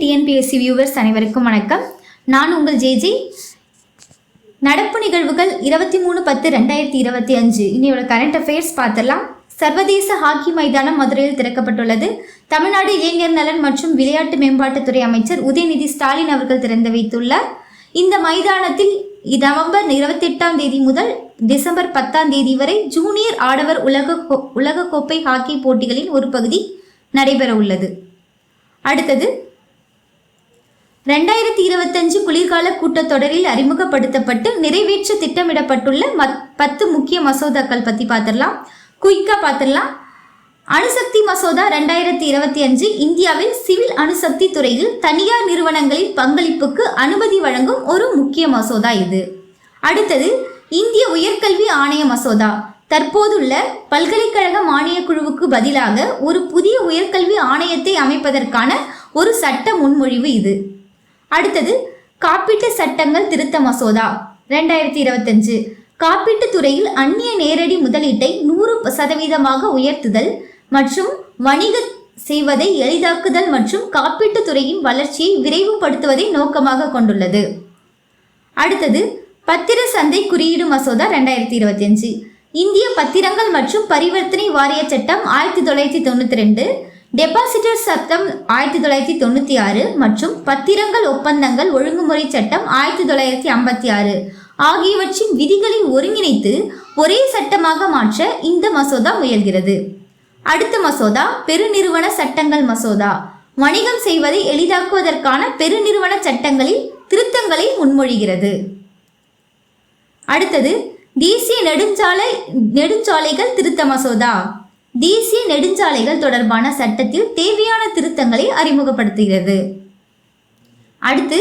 TNPSC viewers அனைவருக்கும் வணக்கம். நான் உங்கள் ஜேஜி. நடப்பு நிகழ்வுகள் இருபத்தி மூணு பத்து ரெண்டாயிரத்தி இருபத்தி அஞ்சு. இன்னையோட கரண்ட் அஃபேர்ஸ் பார்த்துடலாம். சர்வதேச ஹாக்கி மைதானம் மதுரையில் திறக்கப்பட்டுள்ளது. தமிழ்நாடு இளைஞர் நலன் மற்றும் விளையாட்டு மேம்பாட்டுத்துறை அமைச்சர் உதயநிதி ஸ்டாலின் அவர்கள் திறந்து வைத்துள்ளார். இந்த மைதானத்தில் நவம்பர் இருபத்தி எட்டாம் தேதி முதல் டிசம்பர் பத்தாம் தேதி வரை ஜூனியர் ஆடவர் உலக கோ- உலகக்கோப்பை ஹாக்கி போட்டிகளின் ஒரு பகுதி நடைபெற உள்ளது அடுத்தது ரெண்டாயிரத்தி இருபத்தஞ்சு குளிர்கால கூட்டத்தொடரில் அறிமுகப்படுத்தப்பட்டு நிறைவேற்ற திட்டமிடப்பட்டுள்ள மத் பத்து முக்கிய மசோதாக்கள் பற்றி பார்த்துடலாம் குயிக்காக பார்த்துடலாம் அணுசக்தி மசோதா ரெண்டாயிரத்தி இருபத்தி அஞ்சு இந்தியாவில் சிவில் அணுசக்தி துறையில் தனியார் நிறுவனங்களின் பங்களிப்புக்கு அனுமதி வழங்கும் ஒரு முக்கிய மசோதா இது. அடுத்தது இந்திய உயர்கல்வி ஆணைய மசோதா. தற்போதுள்ள பல்கலைக்கழக மானியக் குழுவுக்கு பதிலாக ஒரு புதிய உயர்கல்வி ஆணையத்தை அமைப்பதற்கான ஒரு சட்ட முன்மொழிவு இது. அடுத்தது காப்பீட்டு சட்டங்கள் திருத்த மசோதா ரெண்டாயிரத்தி இருபத்தஞ்சு. காப்பீட்டுத் துறையில் அந்நிய நேரடி முதலீட்டை நூறு சதவீதமாக உயர்த்துதல் மற்றும் வணிக செய்வதை எளிதாக்குதல் மற்றும் காப்பீட்டுத் துறையின் வளர்ச்சியை விரைவுபடுத்துவதை நோக்கமாக கொண்டுள்ளது. அடுத்தது பத்திர சந்தை குறியீடு மசோதா ரெண்டாயிரத்தி இருபத்தி அஞ்சு இந்திய பத்திரங்கள் மற்றும் பரிவர்த்தனை வாரிய சட்டம் ஆயிரத்தி தொள்ளாயிரத்தி தொண்ணூற்றி ரெண்டு. டெபாசிட்டர் சட்டம் ஆயிரத்தி தொள்ளாயிரத்தி தொண்ணூற்றி ஆறு மற்றும் பத்திரங்கள் ஒப்பந்தங்கள் ஒழுங்குமுறை சட்டம் ஆயிரத்தி தொள்ளாயிரத்தி ஐம்பத்தி ஆறு ஆகியவற்றின் விதிகளை ஒருங்கிணைத்து ஒரே சட்டமாக மாற்ற இந்த மசோதா முயல்கிறது. அடுத்த மசோதா பெருநிறுவன சட்டங்கள் மசோதா. வணிகம் செய்வதை எளிதாக்குவதற்கான பெருநிறுவன சட்டங்களில் திருத்தங்களை முன்மொழிகிறது. அடுத்தது தேசிய நெடுஞ்சாலை நெடுஞ்சாலைகள் திருத்த மசோதா. தேசிய நெடுஞ்சாலைகள் தொடர்பான சட்டத்தில் தேவையான திருத்தங்களை அறிமுகப்படுத்துகிறது. அடுத்து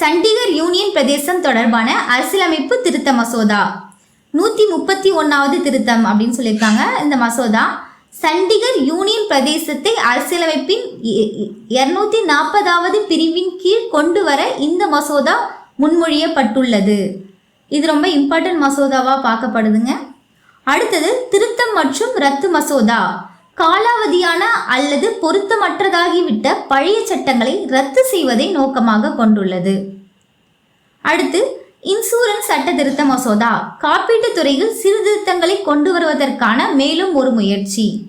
சண்டிகர் யூனியன் பிரதேசம் தொடர்பான அரசியலமைப்பு திருத்த மசோதா. நூற்றி முப்பத்தி ஒன்றாவது திருத்தம் அப்படின்னு சொல்லியிருக்காங்க. இந்த மசோதா சண்டிகர் யூனியன் பிரதேசத்தை அரசியலமைப்பின் இருநூத்தி நாற்பதாவது பிரிவின் கீழ் கொண்டு வர இந்த மசோதா முன்மொழியப்பட்டுள்ளது. இது ரொம்ப இம்பார்ட்டன்ட் மசோதாவா பார்க்கப்படுதுங்க. அடுத்தது திருத்தம் மற்றும் ரத்து மசோதா. காலாவதியான அல்லது பொருத்தமற்றதாகிவிட்ட பழைய சட்டங்களை ரத்து செய்வதை நோக்கமாக கொண்டுள்ளது. அடுத்து இன்சூரன்ஸ் சட்ட திருத்த மசோதா. காப்பீட்டுத் துறையில் சீர்திருத்தங்களை கொண்டு வருவதற்கான மேலும் ஒரு முயற்சி.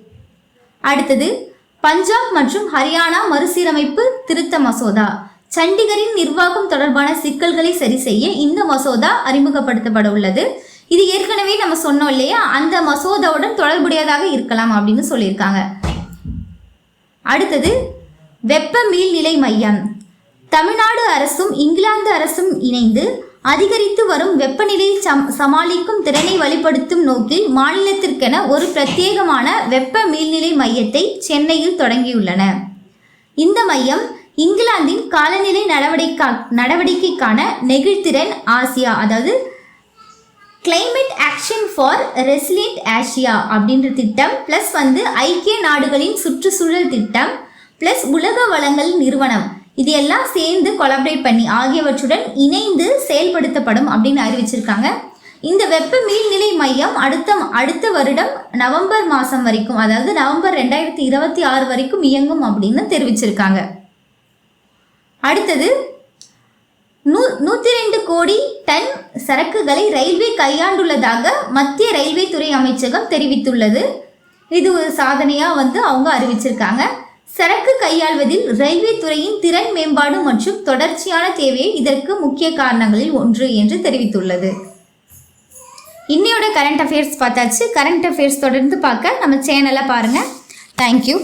அடுத்தது பஞ்சாப் மற்றும் ஹரியானா மறுசீரமைப்பு திருத்த மசோதா. சண்டிகரின் நிர்வாகம் தொடர்பான சிக்கல்களை சரி செய்ய இந்த மசோதா அறிமுகப்படுத்தப்பட உள்ளது. இது ஏற்கனவே நம்ம சொன்னோம் இல்லையா? அந்த மசோதாவுடன் தொடர்புடையதாக இருக்கலாம் அப்படின்னு சொல்லியிருக்காங்க. அடுத்தது வெப்ப மீள்நிலை மையம். தமிழ்நாடு அரசும் இங்கிலாந்து அரசும் இணைந்து அதிகரித்து வரும் வெப்பநிலையை சம் சமாளிக்கும் திறனை வலுப்படுத்தும் நோக்கில் மாநிலத்திற்கென ஒரு பிரத்யேகமான வெப்ப மீள்நிலை மையத்தை சென்னையில் தொடங்கியுள்ளன. இந்த மையம் இங்கிலாந்தின் காலநிலை நடவடிக்கை நடவடிக்கைக்கான நெகிழ்திறன் ஆசியா அதாவது climate action for resilient Asia அப்படின்ற திட்டம் ப்ளஸ் வந்து ஐக்கிய நாடுகளின் சுற்றுச்சூழல் திட்டம் ப்ளஸ் உலக வளங்கள் நிறுவனம். இது எல்லாம் சேர்ந்து கொலாபரேட் பண்ணி ஆகியவற்றுடன் இணைந்து செயல்படுத்தப்படும் அப்படின்னு அறிவிச்சிருக்காங்க. இந்த வெப்ப மீள்நிலை மையம் அடுத்த அடுத்த வருடம் நவம்பர் மாதம் வரைக்கும் அதாவது நவம்பர் ரெண்டாயிரத்தி இருபத்தி ஆறு வரைக்கும் இயங்கும் அப்படின்னு தெரிவிச்சிருக்காங்க. அடுத்தது கோடி டன் சரக்குகளை ரயில்வே கையாண்டுள்ளதாக மத்திய ரயில்வே துறை அமைச்சகம் தெரிவித்துள்ளது. இது ஒரு சாதனையாக வந்து அவங்க அறிவிச்சிருக்காங்க. சரக்கு கையாள்வதில் ரயில்வே துறையின் திறன் மேம்பாடு மற்றும் தொடர்ச்சியான தேவையை இதற்கு முக்கிய காரணங்களில் ஒன்று என்று தெரிவித்துள்ளது. இன்னையோட கரண்ட் அஃபேர்ஸ் பார்த்தாச்சு. கரண்ட் அஃபேர்ஸ் தொடர்ந்து பார்க்க நம்ம சேனலை பாருங்கள் தேங்க்யூ